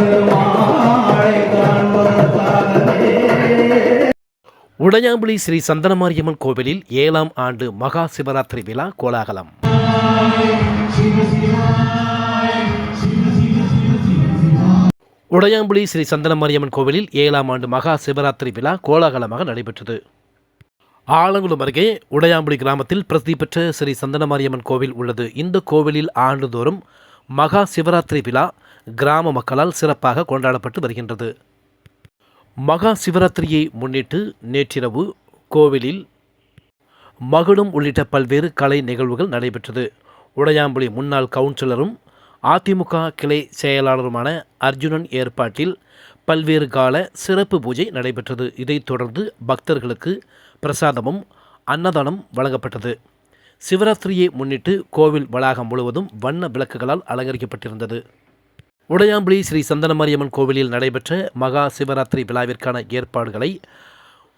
பெருமாளை உடையாம்புலி ஸ்ரீ சந்தனமாரியம்மன் கோவிலில் ஏழாம் ஆண்டு மகா சிவராத்திரி விழா கோலாகலம். உடையாம்புலி ஸ்ரீ சந்தனமாரியம்மன் கோவிலில் ஏழாம் ஆண்டு மகா சிவராத்திரி விழா கோலாகலமாக நடைபெற்றது. ஆலங்குளம் அருகே உடையாம்புலி கிராமத்தில் பிரசித்தி பெற்ற ஸ்ரீ சந்தனமாரியம்மன் கோவில் உள்ளது. இந்த கோவிலில் ஆண்டுதோறும் மகா சிவராத்திரி விழா கிராம மக்களால் சிறப்பாக கொண்டாடப்பட்டு வருகின்றது. மகா சிவராத்திரியை முன்னிட்டு நேற்றிரவு கோவிலில் மகுடம் உள்ளிட்ட பல்வேறு கலை நிகழ்வுகள் நடைபெற்றது. உடையாம்புலி முன்னாள் கவுன்சிலரும் அதிமுக கிளை செயலாளருமான அர்ஜுனன் ஏற்பாட்டில் பல்வேறு கால சிறப்பு பூஜை நடைபெற்றது. இதைத் தொடர்ந்து பக்தர்களுக்கு பிரசாதமும் அன்னதானம் வழங்கப்பட்டது. சிவராத்திரியை முன்னிட்டு கோவில் வளாகம் முழுவதும் வண்ண விளக்குகளால் அலங்கரிக்கப்பட்டிருந்தது. உடையாம்புலி ஸ்ரீ சந்தனமாரியம்மன் கோவிலில் நடைபெற்ற மகா சிவராத்திரி விழாவிற்கான ஏற்பாடுகளை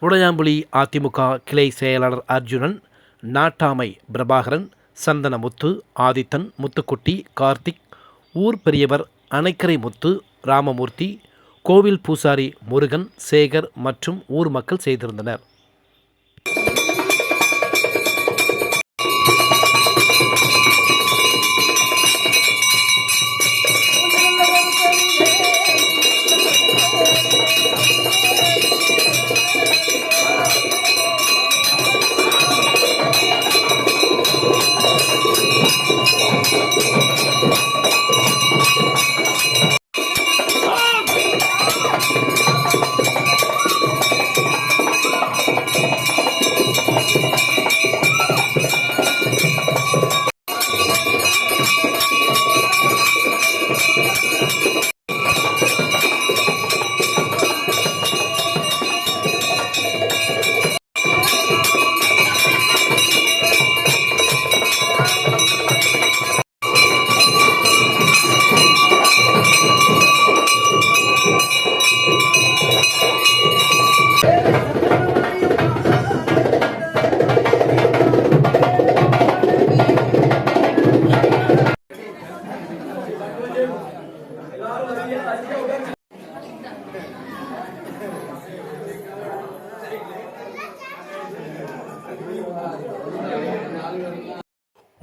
உடையாம்புலி அதிமுக கிளை செயலாளர் அர்ஜுனன் நாட்டாமை பிரபாகரன் சந்தனமுத்து ஆதித்தன் முத்துக்குட்டி கார்த்திக் ஊர் பெரியவர் அணைக்கரை முத்து ராமமூர்த்தி கோவில் பூசாரி முருகன் சேகர் மற்றும் ஊர் மக்கள் செய்திருந்தனர்.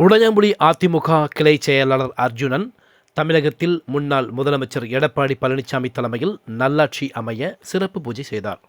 உடையமுடி அதிமுக கிளை செயலாளர் அர்ஜுனன் தமிழகத்தில் முன்னாள் முதலமைச்சர் எடப்பாடி பழனிசாமி தலைமையில் நல்லாட்சி அமைய சிறப்பு பூஜை செய்தார்.